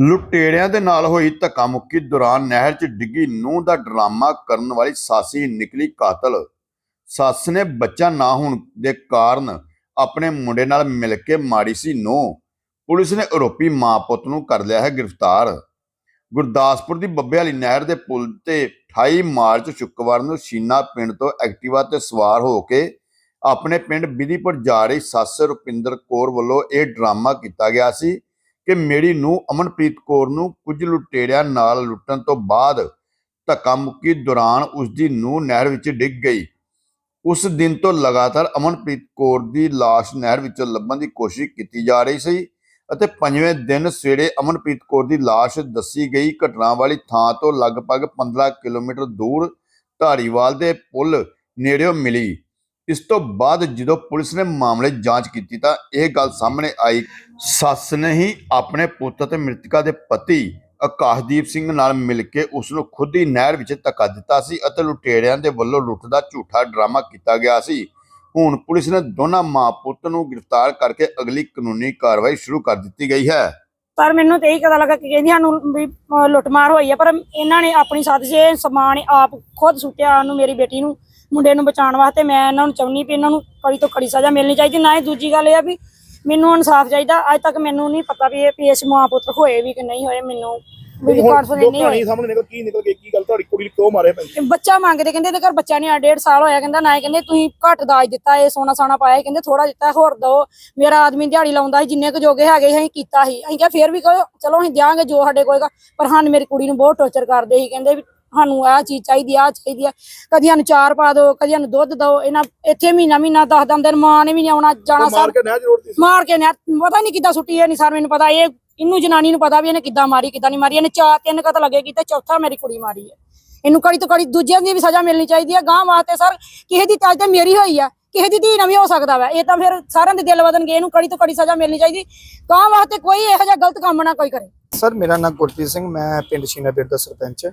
ਲੁਟੇੜਿਆਂ ਦੇ ਨਾਲ ਹੋਈ ਧੱਕਾ ਮੁੱਕੀ ਦੌਰਾਨ ਨਹਿਰ 'ਚ ਡਿੱਗੀ ਨੂੰਹ ਦਾ ਡਰਾਮਾ ਕਰਨ ਵਾਲੀ ਸਾਸੀ ਨਿਕਲੀ ਕਾਤਲ। ਸੱਸ ਨੇ ਬੱਚਾ ਨਾ ਹੋਣ ਦੇ ਕਾਰਨ ਆਪਣੇ ਮੁੰਡੇ ਨਾਲ ਮਿਲ ਕੇ ਮਾਰੀ ਸੀ ਨੂੰਹ। ਪੁਲਿਸ ਨੇ ਆਰੋਪੀ ਮਾਂ ਪੁੱਤ ਨੂੰ ਕਰ ਲਿਆ ਹੈ ਗ੍ਰਿਫਤਾਰ। ਗੁਰਦਾਸਪੁਰ ਦੀ ਬੱਬੇ ਵਾਲੀ ਨਹਿਰ ਦੇ ਪੁਲ ਤੇ 28 ਮਾਰਚ, ਸ਼ੁੱਕਰਵਾਰ ਨੂੰ ਸ਼ੀਨਾ ਪਿੰਡ ਤੋਂ ਐਕਟਿਵਾ ਤੇ ਸਵਾਰ ਹੋ ਕੇ ਆਪਣੇ ਪਿੰਡ ਬਿਧੀਪੁਰ ਜਾ ਰਹੀ ਸੱਸ ਰੁਪਿੰਦਰ ਕੌਰ ਵੱਲੋਂ ਇਹ ਡਰਾਮਾ ਕੀਤਾ ਗਿਆ ਸੀ। ਕਿ ਮੇਰੀ ਨੂੰ ਅਮਨਪ੍ਰੀਤ ਕੌਰ ਨੂੰ ਕੁਝ ਲੁਟੇਰਿਆਂ ਨਾਲ ਲੁੱਟਣ ਤੋਂ ਬਾਅਦ ਧੱਕਾ ਮੁੱਕੀ ਦੌਰਾਨ ਉਸ ਦੀ ਨੂੰ ਨਹਿਰ ਵਿੱਚ ਡਿੱਗ ਗਈ। ਉਸ ਦਿਨ ਤੋਂ ਲਗਾਤਾਰ ਅਮਨਪ੍ਰੀਤ ਕੌਰ ਦੀ ਲਾਸ਼ ਨਹਿਰ ਵਿੱਚੋਂ ਲੱਭਣ ਦੀ ਕੋਸ਼ਿਸ਼ ਕੀਤੀ ਜਾ ਰਹੀ ਸੀ ਅਤੇ ਪੰਜਵੇਂ ਦਿਨ ਸਵੇਰੇ ਅਮਨਪ੍ਰੀਤ ਕੌਰ ਦੀ ਲਾਸ਼ ਦੱਸੀ ਗਈ ਘਟਨਾ ਵਾਲੀ ਥਾਂ ਤੋਂ ਲਗਭਗ 15 ਕਿਲੋਮੀਟਰ ਦੂਰ ਧਾਰੀਵਾਲ ਦੇ ਪੁਲ ਨੇੜਿਓਂ ਮਿਲੀ। ਇਸ ਤੋਂ ਬਾਅਦ ਜਦੋਂ ਪੁਲਿਸ ਨੇ ਮਾਮਲੇ ਜਾਂਚ ਕੀਤੀ ਤਾਂ ਇਹ ਗੱਲ ਸਾਹਮਣੇ ਆਈ, ਸੱਸ ਨੇ ਹੀ ਆਪਣੇ ਪੁੱਤ ਅਤੇ ਮ੍ਰਿਤਕਾ ਦੇ ਪਤੀ ਆਕਾਸ਼ਦੀਪ ਸਿੰਘ ਨਾਲ ਮਿਲ ਕੇ ਉਸ ਨੂੰ ਖੁਦ ਹੀ ਨਹਿਰ ਵਿੱਚ ਧੱਕਾ ਦਿੱਤਾ ਸੀ ਅਤੇ ਲੁਟੇਰਿਆਂ ਦੇ ਵੱਲੋਂ ਲੁੱਟ ਦਾ ਝੂਠਾ ਡਰਾਮਾ ਕੀਤਾ ਗਿਆ ਸੀ। ਹੁਣ ਪੁਲਿਸ ਨੇ ਦੋਨਾਂ ਮਾਂ ਪੁੱਤ ਨੂੰ ਗ੍ਰਿਫਤਾਰ ਕਰਕੇ ਅਗਲੀ ਕਾਨੂੰਨੀ ਕਾਰਵਾਈ ਸ਼ੁਰੂ ਕਰ ਦਿੱਤੀ ਗਈ ਹੈ। ਪਰ ਮੈਨੂੰ ਤੇ ਇਹੀ ਪਤਾ ਲੱਗਾ ਕਿ ਕਹਿੰਦੀ ਸਾਨੂੰ ਵੀ ਲੁੱਟਮਾਰ ਹੋਈ ਹੈ ਪਰ ਇਹਨਾਂ ਨੇ ਆਪਣੀ ਸਾਥ 'ਚ ਸਮਾਨ ਆਪ ਖੁਦ ਸੁੱਟਿਆ ਉਹਨੂੰ, ਮੇਰੀ ਬੇਟੀ ਨੂੰ। ਮੁੰਡੇ ਨੂੰ ਬਚਾਉਣ ਵਾਸਤੇ ਮੈਂ ਇਹਨਾਂ ਨੂੰ ਚਾਹੁੰਦੀ ਵੀ ਇਹਨਾਂ ਨੂੰ ਕੜੀ ਤੋਂ ਕੜੀ ਸਜ਼ਾ ਮਿਲਣੀ ਚਾਹੀਦੀ ਨਾ ਹੀ ਦੂਜੀ ਗੱਲ ਇਹ ਆ ਵੀ ਮੈਨੂੰ ਇਨਸਾਫ ਚਾਹੀਦਾ ਅੱਜ ਤੱਕ ਮੈਨੂੰ ਨਹੀਂ ਪਤਾ ਵੀ ਇਹ ਇਸ ਮਾਂ ਪੁੱਤ ਹੋਏ ਵੀ ਕਿ ਨਹੀਂ ਹੋਏ ਮੈਨੂੰ ਵੀ ਕੌਨਫੀਡੈਂਟ ਨਹੀਂ ਕਹਾਣੀ ਸਾਹਮਣੇ ਨਿਕਲ ਕੀ ਨਿਕਲ ਕੇ ਕੀ ਗੱਲ ਤੁਹਾਡੀ ਕੁੜੀ ਕਿਉਂ ਮਾਰੇ ਤੇ ਬੱਚਾ ਮੰਗਦੇ ਕਹਿੰਦੇ ਇਹਦੇ ਘਰ ਬੱਚਾ ਨਹੀਂ ਆ ਡੇਢ ਸਾਲ ਹੋਇਆ ਕਹਿੰਦਾ ਨਾ ਕਹਿੰਦੇ ਤੁਸੀਂ ਘੱਟ ਦਾਜ ਦਿੱਤਾ ਇਹ ਸੋਨਾ ਸਾਨਾ ਪਾਇਆ ਕਹਿੰਦੇ ਥੋੜਾ ਦਿੱਤਾ ਹੋਰ ਦੋ ਮੇਰਾ ਆਦਮੀ ਦਿਹਾੜੀ ਲਾਉਂਦਾ ਸੀ ਜਿੰਨੇ ਕੁ ਜੋਗੇ ਹੈਗੇ ਸੀ ਅਸੀਂ ਕੀਤਾ ਸੀ। ਅਸੀਂ ਕਿਹਾ ਫੇਰ ਵੀ ਕਹੋ ਚਲੋ ਅਸੀਂ ਦਿਆਂਗੇ ਜੋ ਸਾਡੇ ਕੋਲਗਾ ਪਰ ਸਾਨੂੰ ਮੇਰੀ ਕੁੜੀ ਨੂੰ ਬਹੁਤ ਟੌਰਚਰ ਕਰਦੇ ਸੀ ਕਹਿੰਦੇ ਵੀ ਸਾਨੂੰ ਆਹ ਚੀਜ਼ ਚਾਹੀਦੀ ਆ ਚਾਹੀਦੀ ਆ। ਕਦੀ ਸਾਨੂੰ ਚਾਰ ਪਾ ਦਿਓ ਕਦੀ ਸਾਨੂੰ ਦੁੱਧ ਦਿਓ ਇਹਨਾਂ ਇੱਥੇ ਮਹੀਨਾ ਮਹੀਨਾ ਦਸ ਦਸ ਦਿਨ ਮਾਂ ਨੇ ਵੀ ਨਹੀਂ ਆਉਣਾ ਜਾਣਾ ਮਾਰ ਸਰ ਮਾਰ ਕੇ ਨੇ ਪਤਾ ਨਹੀਂ ਕਿੱਦਾਂ ਸੁੱਟੀ ਇਹ ਨਹੀਂ ਸਰ ਮੈਨੂੰ ਪਤਾ ਇਹ ਇਹਨੂੰ ਜਨਾਨੀ ਨੂੰ ਪਤਾ ਵੀ ਇਹਨੇ ਕਿੱਦਾਂ ਮਾਰੀ ਕਿੱਦਾਂ ਨਹੀਂ ਮਾਰੀ ਇਹਨੇ ਚਾਰ ਤਿੰਨ ਕਤ ਲੱਗੇ ਕੀਤੇ ਚੌਥਾ ਮੇਰੀ ਕੁੜੀ ਮਾਰੀ ਹੈ। ਇਹਨੂੰ ਕੜੀ ਤੋਂ ਕੜੀ ਦੂਜਿਆਂ ਦੀ ਵੀ ਸਜ਼ਾ ਮਿਲਣੀ ਚਾਹੀਦੀ ਹੈ ਗਾਂ ਵਾਸਤੇ ਸਰ ਕਿਸੇ ਦੀ ਤਾਜ ਤੇ ਮੇਰੀ ਹੋਈ ਆ ਕਿਸੇ ਦੀ ਧੀ ਨਾ ਵੀ ਹੋ ਸਕਦਾ ਵਾ ਇਹ ਤਾਂ ਫਿਰ ਸਾਰਿਆਂ ਦੇ ਦਿਲ ਵਧਣਗੇ ਇਹਨੂੰ ਕੜੀ ਤੋਂ ਕੜੀ ਸਜ਼ਾ ਮਿਲਣੀ ਚਾਹੀਦੀ ਗਾਂ ਵਾਸਤੇ ਕੋਈ ਇਹੋ ਜਿਹਾ ਗਲਤ ਕੰਮ ਨਾ ਕੋਈ ਕਰੇ। ਸਰ ਮੇਰਾ ਨਾਮ ਗੁਰਪ੍ਰੀਤ ਸਿੰਘ ਮੈਂ ਪਿੰਡ ਸ਼ੀਨਾ ਪਿੰਡ ਦਾ ਸਰਪੰਚ। ਹਾਂ।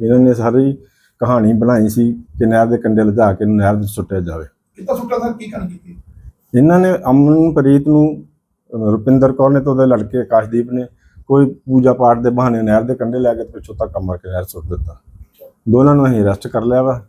ਇਹਨਾਂ ਨੇ ਸਾਰੀ ਕਹਾਣੀ ਬਣਾਈ ਸੀ ਕਿ ਨਹਿਰ ਦੇ ਕੰਢੇ ਲਿਜਾ ਕੇ ਨਹਿਰ ਵਿੱਚ ਸੁੱਟਿਆ ਜਾਵੇ। ਕਿੱਦਾਂ ਸੁੱਟਾ ਸਰ? ਕੀ ਕਰਨ ਕੀਤੀ? ਇਹਨਾਂ ਨੇ ਅਮਨਪ੍ਰੀਤ ਨੂੰ ਰੁਪਿੰਦਰ ਕੌਰ ਨੇ ਤੇ ਉਹਦੇ ਲੜਕੇ ਆਕਾਸ਼ਦੀਪ ਨੇ ਕੋਈ ਪੂਜਾ ਪਾਠ ਦੇ ਬਹਾਨੇ ਨਹਿਰ ਦੇ ਕੰਢੇ ਲੈ ਕੇ ਤੇ ਪਿੱਛੋਂ ਤੱਕ ਮਾਰ ਕੇ ਨਹਿਰ ਸੁੱਟ ਦਿੱਤਾ। ਦੋਨਾਂ ਨੂੰ ਅਸੀਂ ਅਰੈਸਟ ਕਰ ਲਿਆ ਵਾ।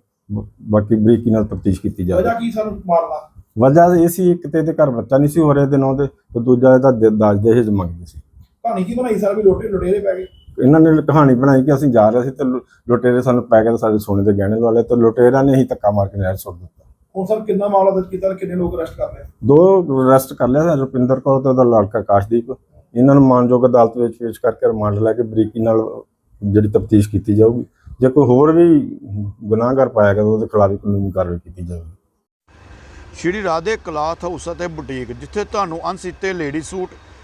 ਬਾਕੀ ਬਰੀਕੀ ਨਾਲ ਤਫਤੀਸ਼ ਕੀਤੀ ਜਾਵੇ। ਵਜ੍ਹਾ ਕੀ ਸਰ ਮਾਰਨਾ ਵਜ੍ਹਾ ਇਹ ਸੀ ਇੱਕ ਤੇ ਇਹਦੇ ਘਰ ਬੱਚਾ ਨਹੀਂ ਸੀ ਹੋ ਰਿਹਾ ਦੇ ਨਾਂ ਤੇ ਤੇ ਦੂਜਾ ਇਹਦਾ ਦ- ਦਾਜ ਦਹੇਜ ਮੰਗਦੇ ਸੀ। ਕਹਾਣੀ ਕੀ ਬਣਾਈ ਸਰ? ਵੀ ਲੋਟੇ ਲੁਟੇਰੇ ਪੈ ਗਏ। ਇਹਨਾਂ ਨੇ ਕਹਾਣੀ ਬਣਾਈ ਕਿ ਅਸੀਂ ਜਾ ਰਹੇ ਸੀ ਤੇ ਲੁ- ਲੁਟੇਰੇ ਸਾਨੂੰ ਪੈ ਕੇ ਤੇ ਸਾਡੇ ਸੋਨੇ ਦੇ ਗਹਿਣੇ ਲਵਾ ਲਏ ਤੇ ਲੁਟੇਰਿਆਂ ਨੇ ਹੀ ਧੱਕਾ ਮਾਰ ਕੇ ਨਹਿਰ ਸੁੱਟ ਦਿੱਤਾ। ਹੁਣ ਸਰ ਕਿੰਨਾ ਮਾਮਲਾ ਦਰਜ ਕੀਤਾ ਤੇ ਕਿੰਨੇ ਲੋਕ ਅਰੈਸਟ ਕਰ ਲਏ? ਦੋ ਅਰੈਸਟ ਕਰ ਲਿਆ ਰੁਪਿੰਦਰ ਕੌਰ ਤੇ ਉਹਦਾ ਲੜਕਾ ਆਕਾਸ਼ਦੀਪ। ਇਹਨਾਂ ਨੂੰ ਮਾਨਯੋਗ ਅਦਾਲਤ ਵਿੱਚ ਪੇਸ਼ ਕਰਕੇ ਰਿਮਾਂਡ ਲੈ ਕੇ ਬਰੀਕੀ ਨਾਲ ਜਿਹੜੀ ਤਫਤੀਸ਼ ਕੀਤੀ ਜਾਊਗੀ। ਜੇ ਕੋਈ ਹੋਰ ਵੀ ਗੁਨਾਹਗਰ ਪਾਇਆ ਗਿਆ ਤਾਂ ਉਹਦੇ ਖਿਲਾਫ ਵੀ ਕਾਨੂੰਨੀ ਕਾਰਵਾਈ ਕੀਤੀ ਜਾਵੇਗੀ ਸ਼੍ਰੀ ਰਾਧੇ ਕਲਾਥ ਹਾਊਸ ਅਤੇ ਬੁਟੀਕ ਜਿੱਥੇ ਤੁਹਾਨੂੰ ਅਣਸੀਤੇ ਲੇਡੀ ਸੂਟ